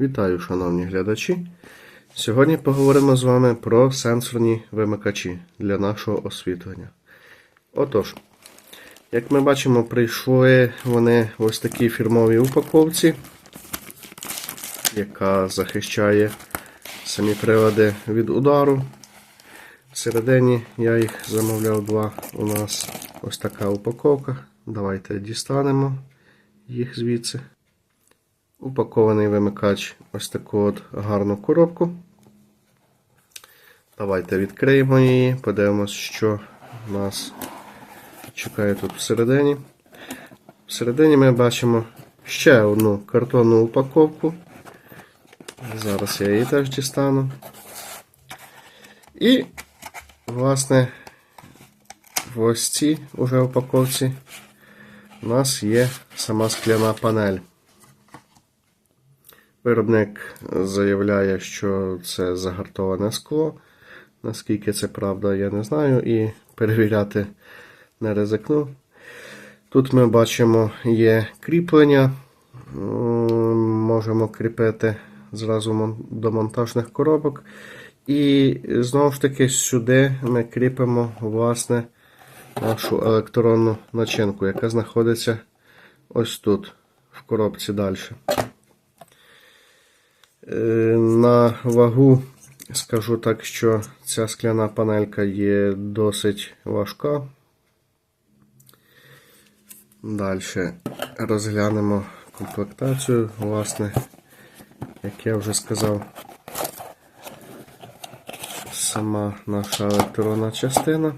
Вітаю, шановні глядачі. Сьогодні поговоримо з вами про сенсорні вимикачі для нашого освітлення. Отож, як ми бачимо, прийшли вони в ось такій фірмовій упаковці, яка захищає самі прилади від удару. Всередині я їх замовляв два. У нас ось така упаковка. Давайте дістанемо їх звідси. Упакований вимикач ось таку от гарну коробку. Давайте відкриємо її, подивимось, що нас чекає тут всередині. Всередині ми бачимо ще одну картонну упаковку. Зараз я її теж дістану. І, власне, в ось цій уже упаковці у нас є сама скляна панель. Виробник заявляє, що це загартоване скло. Наскільки це правда, я не знаю, і перевіряти не ризикну. Тут ми бачимо є кріплення. Можемо кріпити зразу до монтажних коробок. І знову ж таки сюди ми кріпимо власне нашу електронну начинку, яка знаходиться ось тут, в коробці далі. На вагу скажу так, що ця скляна панелька є досить важка. Далі розглянемо комплектацію. Власне, як я вже сказав, сама наша електронна частина.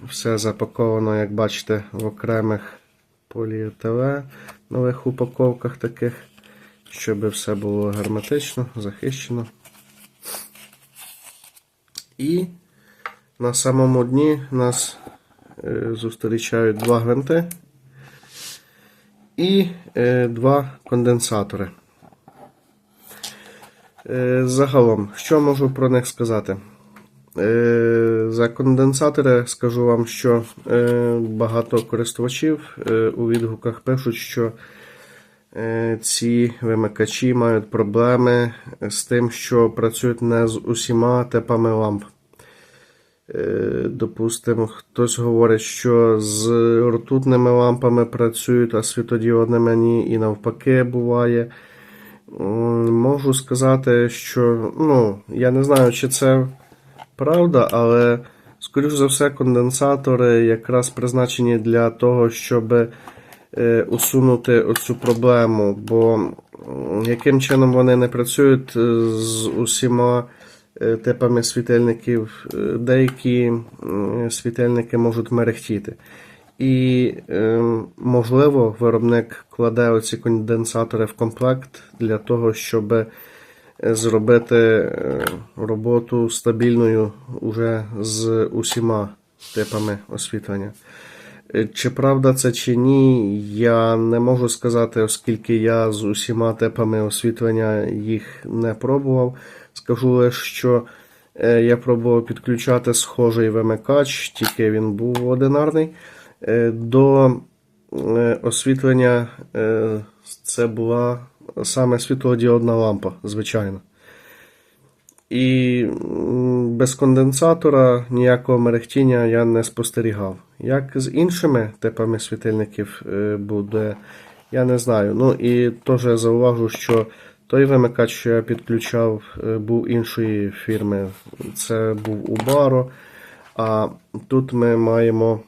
Все запаковано, як бачите, в окремих поліетиленових упаковках таких, щоб все було герметично, захищено. І на самому дні нас е, зустрічають два гвинти і е, два конденсатори. Е, загалом, що можу про них сказати? Е, За конденсатори скажу вам, що е, багато користувачів е, у відгуках пишуть, що ці вимикачі мають проблеми з тим, що працюють не з усіма типами ламп. Допустимо, хтось говорить, що з ртутними лампами працюють, а світодіодними ні, і навпаки буває. Можу сказати, що ну, я не знаю, чи це правда, але, скоріш за все, конденсатори якраз призначені для того, щоб е, усунути оцю проблему. Бо яким чином вони не працюють е, з усіма е, типами світильників, деякі світильники можуть мерехтіти. І, можливо, виробник кладе оці конденсатори в комплект для того, щоб зробити е, роботу стабільною уже з усіма типами освітлення. Е, чи правда це чи ні, я не можу сказати, оскільки я з усіма типами освітлення їх не пробував. Скажу лише, що е, я пробував підключати схожий вимикач, тільки він був одинарний. До освітлення це була саме світлодіодна лампа, звичайно. І без конденсатора ніякого мерехтіння я не спостерігав. Як з іншими типами світильників е, буде, я не знаю. Ну і теж зауважу, що той вимикач, що я підключав, е, був іншої фірми. Це був Убаро. А тут ми маємо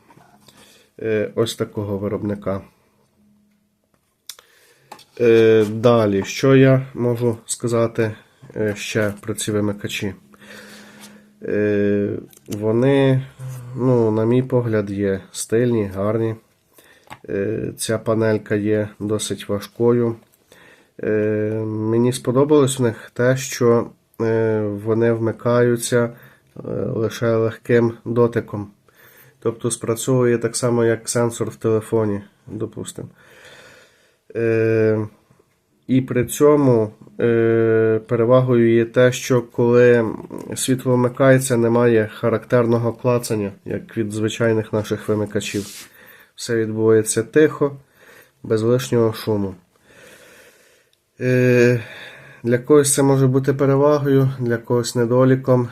е, ось такого виробника. Е, далі, що я можу сказати е, ще про ці вимикачі? Е, вони, ну, на мій погляд, є стильні, гарні. Ця панелька є досить важкою. Мені сподобалось у них те, що вони вмикаються лише легким дотиком. Тобто спрацьовує так само, як сенсор в телефоні, допустимо. Е, І при цьому е, перевагою є те, що коли світло вмикається, немає характерного клацання, як від звичайних наших вимикачів. Все відбувається тихо, без лишнього шуму. Е, Для когось це може бути перевагою, для когось недоліком.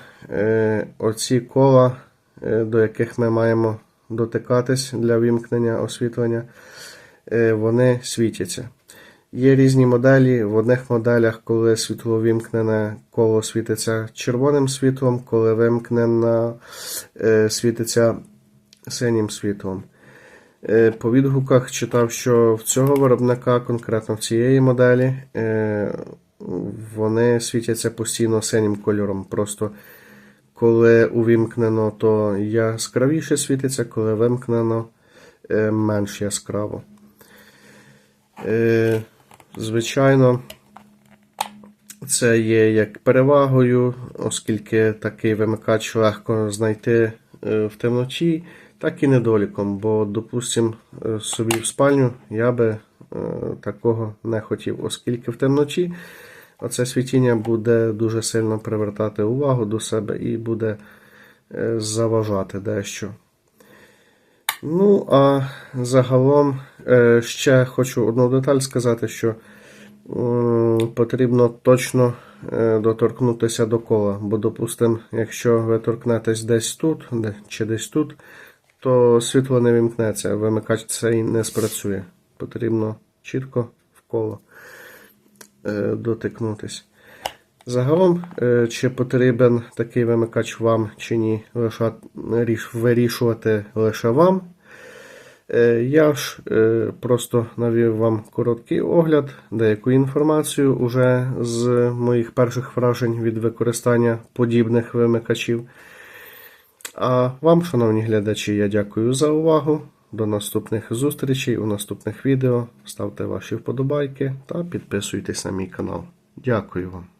Оці кола, до яких ми маємо дотикатись для вімкнення освітлення, вони світяться. Є різні моделі. В одних моделях, коли світло вімкнене, коло світиться червоним світлом, коли вимкнено, е, світиться синім світлом. Е, По відгуках читав, що в цього виробника, конкретно в цієї моделі, е, вони світяться постійно синім кольором. Просто коли увімкнено, то яскравіше світиться, коли вимкнено е, менш яскраво. Е, Звичайно, це є як перевагою, оскільки такий вимикач легко знайти е, в темноті, так і недоліком. Бо, допустим, е, собі в спальню я би такого не хотів, оскільки в темноті оце світіння буде дуже сильно привертати увагу до себе і буде заважати дещо. Ну, а загалом ще хочу одну деталь сказати, що потрібно точно е, доторкнутися до кола. Бо, допустимо, якщо ви торкнетесь десь тут чи десь тут, то світло не вімкнеться, вимикач цей не спрацює. Потрібно чітко в коло е, дотикнутись. Загалом, е, чи потрібен такий вимикач вам чи ні, вирішувати лише вам. Е, Я ж е, просто навів вам короткий огляд, деяку інформацію уже з моїх перших вражень від використання подібних вимикачів. А вам, шановні глядачі, я дякую за увагу. До наступних зустрічей у наступних відео. Ставте ваші вподобайки та підписуйтесь на мій канал. Дякую вам.